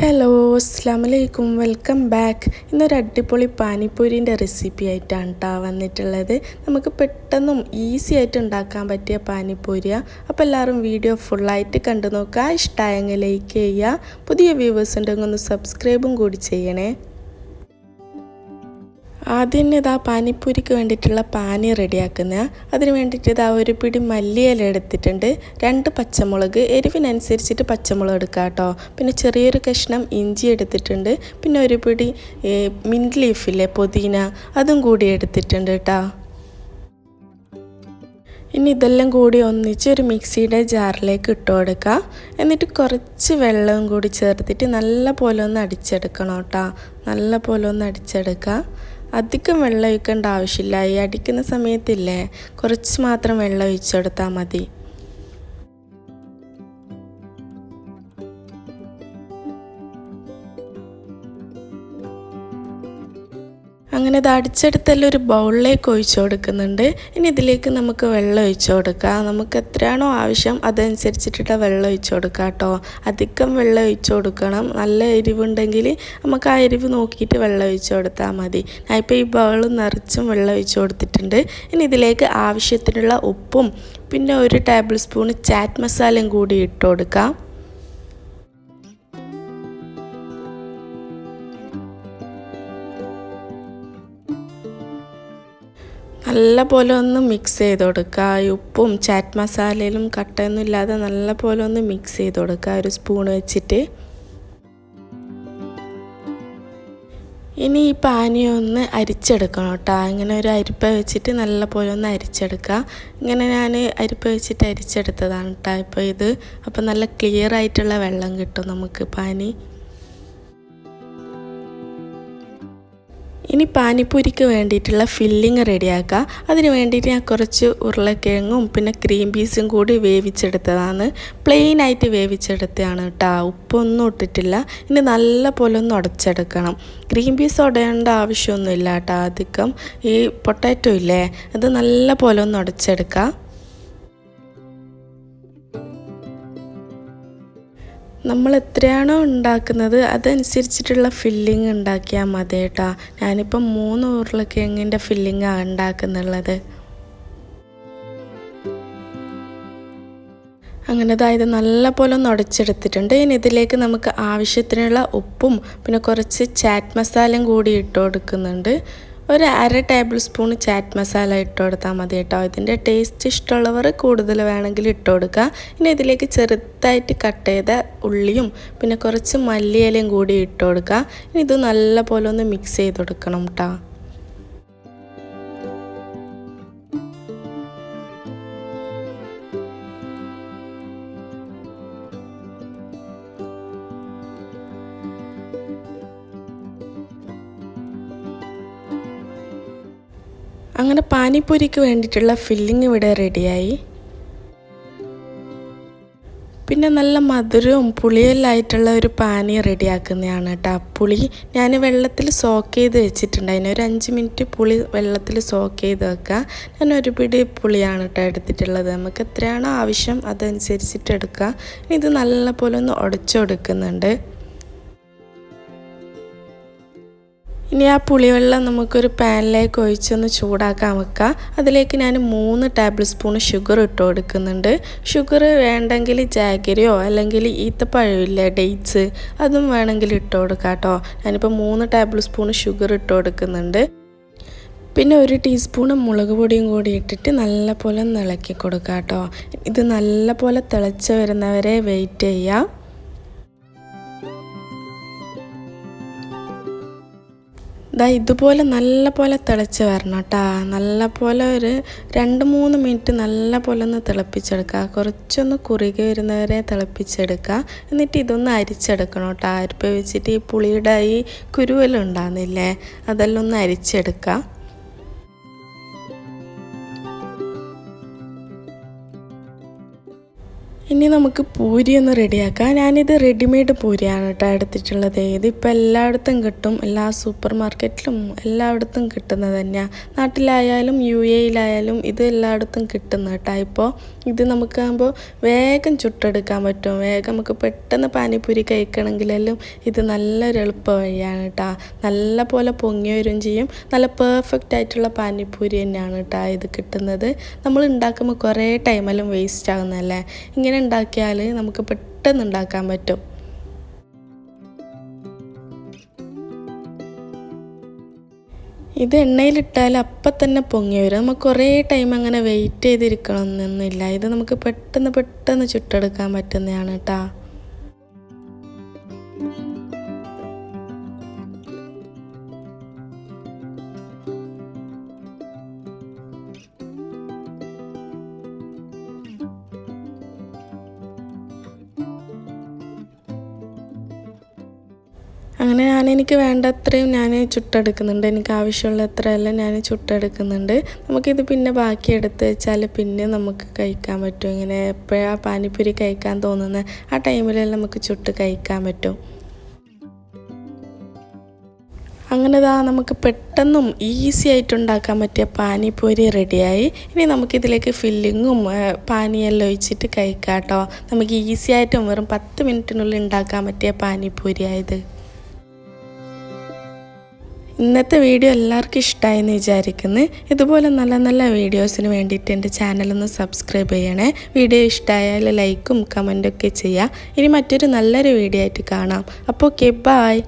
Hello അസ്ലാമലൈക്കും welcome back ഇന്നൊരു അടിപൊളി പാനിപ്പൂരിന്റെ recipe ആയിട്ടാണ് കേട്ടോ വന്നിട്ടുള്ളത്. നമുക്ക് പെട്ടെന്നും ഈസി ആയിട്ട് ഉണ്ടാക്കാൻ പറ്റിയ പാനിപ്പൂരിയാണ് അപ്പോൾ എല്ലാവരും വീഡിയോ ഫുള്ളായിട്ട് കണ്ടു നോക്കുക ഇഷ്ടമായെങ്കിൽ ലൈക്ക് ചെയ്യുക. പുതിയ വ്യൂവേഴ്സ് ഉണ്ടെങ്കിൽ ഒന്ന് സബ്സ്ക്രൈബും കൂടി ചെയ്യണേ. ആദ്യം തന്നെ ഇതാ പാനിപ്പൂരിക്ക് വേണ്ടിയിട്ടുള്ള പാനി റെഡിയാക്കുന്ന അതിന് വേണ്ടിയിട്ട് ഇതാ ഒരു പിടി മല്ലിയില എടുത്തിട്ടുണ്ട്. രണ്ട് പച്ചമുളക് എരിവിനനുസരിച്ചിട്ട് പച്ചമുളക് എടുക്കുക കേട്ടോ. പിന്നെ ചെറിയൊരു കഷ്ണം ഇഞ്ചി എടുത്തിട്ടുണ്ട്. പിന്നെ ഒരു പിടി മിന്റ് ലീഫില്ലേ പുതിന അതും കൂടി എടുത്തിട്ടുണ്ട് കേട്ടോ. ഇനി ഇതെല്ലാം കൂടി ഒന്നിച്ച് ഒരു മിക്സിയുടെ ജാറിലേക്ക് ഇട്ടു കൊടുക്കുക എന്നിട്ട് കുറച്ച് വെള്ളവും കൂടി ചേർത്തിട്ട് നല്ല പോലെ ഒന്ന് അടിച്ചെടുക്കണം കേട്ടോ. നല്ല പോലെ ഒന്ന് അടിച്ചെടുക്കുക അധികം വെള്ളം ഒഴിക്കേണ്ട ആവശ്യമില്ല. ഈ അടിക്കുന്ന സമയത്തില്ലേ? കുറച്ച് മാത്രം വെള്ളം ഒഴിച്ചെടുത്താൽ മതി. അങ്ങനെ ഇത് അടിച്ചെടുത്തെല്ലാം ഒരു ബൗളിലേക്ക് ഒഴിച്ചു കൊടുക്കുന്നുണ്ട്. ഇനി ഇതിലേക്ക് നമുക്ക് വെള്ളം ഒഴിച്ചു കൊടുക്കാം. നമുക്ക് എത്രയാണോ ആവശ്യം അതനുസരിച്ചിട്ടിട്ട് വെള്ളം ഒഴിച്ചു കൊടുക്കാം കേട്ടോ. അധികം വെള്ളം ഒഴിച്ചു കൊടുക്കണം. നല്ല എരിവുണ്ടെങ്കിൽ നമുക്ക് ആ എരിവ് നോക്കിയിട്ട് വെള്ളം ഒഴിച്ചു കൊടുത്താൽ മതി. ഞാൻ ഇപ്പോൾ ഈ ബൗൾ നിറച്ചും വെള്ളം ഒഴിച്ചു കൊടുത്തിട്ടുണ്ട്. ഇനി ഇതിലേക്ക് ആവശ്യത്തിനുള്ള ഉപ്പും പിന്നെ ഒരു ടേബിൾ സ്പൂൺ ചാറ്റ് മസാലയും കൂടി ഇട്ട് കൊടുക്കാം. നല്ല പോലെ ഒന്ന് മിക്സ് ചെയ്ത് കൊടുക്കുക. ഉപ്പും ചാറ്റ് മസാലയിലും കട്ടയൊന്നും ഇല്ലാതെ നല്ല പോലെ ഒന്ന് മിക്സ് ചെയ്ത് കൊടുക്കുക. ഒരു സ്പൂൺ വെച്ചിട്ട്. ഇനി ഈ പാനീയം ഒന്ന് അരിച്ചെടുക്കണം കേട്ടോ. ഇങ്ങനെ ഒരു അരിപ്പ വെച്ചിട്ട് നല്ല പോലെ ഒന്ന് അരിച്ചെടുക്കുക. ഇങ്ങനെ ഞാൻ അരിപ്പ വെച്ചിട്ട് അരിച്ചെടുത്തതാണ് കേട്ടോ ഇപ്പോൾ ഇത്. അപ്പോൾ നല്ല ക്ലിയർ ആയിട്ടുള്ള വെള്ളം കിട്ടും നമുക്ക് പാനി. ഇനി പാനിപ്പൂരിക്ക് വേണ്ടിയിട്ടുള്ള ഫില്ലിങ് റെഡിയാക്കുക അതിന് വേണ്ടിയിട്ട് ഞാൻ കുറച്ച് ഉരുളക്കിഴങ്ങും പിന്നെ ക്രീം പീസും കൂടി വേവിച്ചെടുത്തതാണ്. പ്ലെയിൻ ആയിട്ട് വേവിച്ചെടുത്തതാണ് കേട്ടോ ഉപ്പൊന്നും ഇട്ടിട്ടില്ല. ഇനി നല്ല പോലെ ഒന്ന് ഉടച്ചെടുക്കണം. ക്രീം പീസ് ഉടയേണ്ട ആവശ്യമൊന്നുമില്ല കേട്ടോ അധികം ഈ പൊട്ടാറ്റോ ഇല്ലേ അത് നല്ല പോലെ ഒന്ന് ഉടച്ചെടുക്കുക നമ്മൾ എത്രയാണോ ഉണ്ടാക്കുന്നത് അതനുസരിച്ചിട്ടുള്ള ഫില്ലിങ് ഉണ്ടാക്കിയാൽ മതി കേട്ടോ. ഞാനിപ്പം മൂന്ന് ഉരുളക്കിഴങ്ങിന്റെ ഫില്ലിങ്ങാണ് ഉണ്ടാക്കുന്നുള്ളത്. അങ്ങനെ അതായത് നല്ല പോലെ ഒന്ന് ഉടച്ചെടുത്തിട്ടുണ്ട്. ഇനി ഇതിലേക്ക് നമുക്ക് ആവശ്യത്തിനുള്ള ഉപ്പും പിന്നെ കുറച്ച് ചാറ്റ് മസാലയും കൂടി ഇട്ട് കൊടുക്കുന്നുണ്ട്. ഒരു അര ടേബിൾ സ്പൂൺ ചാറ്റ് മസാല ഇട്ട് കൊടുത്താൽ മതി കേട്ടോ. ഇതിന്റെ ടേസ്റ്റ് ഇഷ്ടമുള്ളവർ കൂടുതൽ വേണമെങ്കിൽ ഇട്ട് കൊടുക്കുക. ഇനി ഇതിലേക്ക് ചെറുതായിട്ട് കട്ട് ചെയ്ത ഉള്ളിയും പിന്നെ കുറച്ച് മല്ലിയിലയും കൂടി ഇട്ട് കൊടുക്കുക. ഇനി ഇത് നല്ലപോലെ ഒന്ന് മിക്സ് ചെയ്ത് കൊടുക്കണം കേട്ടോ. അങ്ങനെ പാനിപ്പൂരിക്ക് വേണ്ടിയിട്ടുള്ള ഫില്ലിങ് ഇവിടെ റെഡിയായി പിന്നെ നല്ല മധുരവും പുളിയെല്ലായിട്ടുള്ള ഒരു പാനി റെഡിയാക്കുന്നതാണ് കേട്ടോ. പുളി ഞാൻ വെള്ളത്തിൽ സോക്ക് ചെയ്ത് വെച്ചിട്ടുണ്ട്. അതിനൊരു അഞ്ച് മിനിറ്റ് പുളി വെള്ളത്തിൽ സോക്ക് ചെയ്ത് വെക്കുക. ഞാൻ ഒരു പിടി പുളിയാണ് കേട്ടോ എടുത്തിട്ടുള്ളത്. നമുക്ക് എത്രയാണോ ആവശ്യം അതനുസരിച്ചിട്ട് എടുക്കുക. ഇത് നല്ല പോലെ ഒന്ന് ഉടച്ചെടുക്കുന്നുണ്ട്. ഇനി ആ പുളിവെള്ളം നമുക്കൊരു പാനിലേക്ക് ഒഴിച്ചൊന്ന് ചൂടാക്കാൻ വെക്കുക. അതിലേക്ക് ഞാൻ മൂന്ന് ടേബിൾ സ്പൂൺ ഷുഗർ ഇട്ട് കൊടുക്കുന്നുണ്ട്. ഷുഗർ വേണ്ടെങ്കിൽ ജാഗരിയോ അല്ലെങ്കിൽ ഈത്തപ്പഴമില്ല ഡേറ്റ്സ് അതും വേണമെങ്കിൽ ഇട്ട് കൊടുക്കാം കേട്ടോ. ഞാനിപ്പോൾ മൂന്ന് ടേബിൾ സ്പൂൺ ഷുഗർ ഇട്ട് കൊടുക്കുന്നുണ്ട്. പിന്നെ ഒരു ടീസ്പൂൺ മുളക് പൊടിയും കൂടി ഇട്ടിട്ട് നല്ല പോലെ ഇളക്കി കൊടുക്കാം കേട്ടോ. ഇത് നല്ല പോലെ തിളച്ച് വരുന്നവരെ വെയിറ്റ് ചെയ്യാം ഇതാ ഇതുപോലെ നല്ല പോലെ തിളച്ച് വരണം കേട്ടോ. നല്ല പോലെ ഒരു രണ്ട് മൂന്ന് മിനിറ്റ് നല്ല പോലെ ഒന്ന് തിളപ്പിച്ചെടുക്കുക. കുറച്ചൊന്ന് കുറുകി വരുന്നവരെ തിളപ്പിച്ചെടുക്കുക. എന്നിട്ട് ഇതൊന്ന് അരിച്ചെടുക്കണം കേട്ടോ. അരിപ്പ് വെച്ചിട്ട് ഈ പുളിയുടെ ഈ കുരുവെല്ലാം ഉണ്ടാകുന്നില്ലേ അതെല്ലാം ഒന്ന് അരിച്ചെടുക്കുക. ഇനി നമുക്ക് പൂരി ഒന്ന് റെഡിയാക്കാം. ഞാനിത് റെഡിമെയ്ഡ് പൂരിയാണ് കേട്ടോ എടുത്തിട്ടുള്ളത്. ഇതിപ്പോൾ എല്ലായിടത്തും കിട്ടും. എല്ലാ സൂപ്പർ മാർക്കറ്റിലും എല്ലായിടത്തും കിട്ടുന്നത് തന്നെയാണ് നാട്ടിലായാലും യു എയിലായാലും ഇത് എല്ലായിടത്തും കിട്ടുന്ന കേട്ടോ. ഇപ്പോൾ ഇത് നമുക്കാകുമ്പോൾ വേഗം ചുട്ടെടുക്കാൻ പറ്റും. വേഗം നമുക്ക് പെട്ടെന്ന് പാനിപ്പൂരി കഴിക്കണമെങ്കിലെല്ലാം ഇത് നല്ലൊരു എളുപ്പ വഴിയാണ് കേട്ടോ. നല്ല പോലെ പൊങ്ങി വരും ചെയ്യും. നല്ല പെർഫെക്റ്റ് ആയിട്ടുള്ള പാനിപ്പൂരി തന്നെയാണ് കേട്ടോ ഇത് കിട്ടുന്നത്. നമ്മൾ ഉണ്ടാക്കുമ്പോൾ കുറേ ടൈമെല്ലാം വേസ്റ്റ് ആകുന്നതല്ലേ ഇങ്ങനെ ഉണ്ടാക്കിയാൽ നമുക്ക് പെട്ടെന്ന് ഉണ്ടാക്കാൻ പറ്റും. ഇത് എണ്ണയിലിട്ടാൽ അപ്പം തന്നെ പൊങ്ങി വരും. നമുക്ക് കുറേ ടൈം അങ്ങനെ വെയിറ്റ് ചെയ്തിരിക്കണം ഇത് നമുക്ക് പെട്ടെന്ന് പെട്ടെന്ന് ചുട്ടെടുക്കാൻ പറ്റുന്നതാണ് കേട്ടോ. അങ്ങനെ ഞാൻ എനിക്ക് വേണ്ടത്രയും ഞാൻ ചുട്ടെടുക്കുന്നുണ്ട്. എനിക്ക് ആവശ്യമുള്ള അത്രയെല്ലാം ഞാൻ ചുട്ടെടുക്കുന്നുണ്ട്. നമുക്കിത് പിന്നെ ബാക്കി എടുത്ത് വെച്ചാൽ പിന്നെ നമുക്ക് കഴിക്കാൻ പറ്റും. ഇങ്ങനെ എപ്പോഴാണ് പാനിപ്പൂരി കഴിക്കാൻ തോന്നുന്ന ആ ടൈമിലെല്ലാം നമുക്ക് ചുട്ട് കഴിക്കാൻ പറ്റും. അങ്ങനെ ഇതാ നമുക്ക് പെട്ടെന്നും ഈസി ആയിട്ട് ഉണ്ടാക്കാൻ പറ്റിയ പാനിപ്പൂരി റെഡിയായി. ഇനി നമുക്കിതിലേക്ക് ഫില്ലിങ്ങും പാനിയെല്ലാം ഒഴിച്ചിട്ട് കഴിക്കാം കേട്ടോ നമുക്ക് ഈസി ആയിട്ടും വെറും പത്ത് മിനിറ്റിനുള്ളിൽ ഉണ്ടാക്കാൻ പറ്റിയ പാനിപ്പൂരി ആയത് ഇന്നത്തെ വീഡിയോ എല്ലാവർക്കും ഇഷ്ടമായെന്ന് വിചാരിക്കുന്നു. ഇതുപോലെ നല്ല നല്ല വീഡിയോസിന് വേണ്ടിയിട്ട് എന്റെ ചാനലൊന്ന് സബ്സ്ക്രൈബ് ചെയ്യണേ. വീഡിയോ ഇഷ്ടമായാൽ ലൈക്കും കമന്റൊക്കെ ചെയ്യുക. ഇനി മറ്റൊരു നല്ലൊരു വീഡിയോ ആയിട്ട് കാണാം. അപ്പോൾ ഓക്കെ ബായ്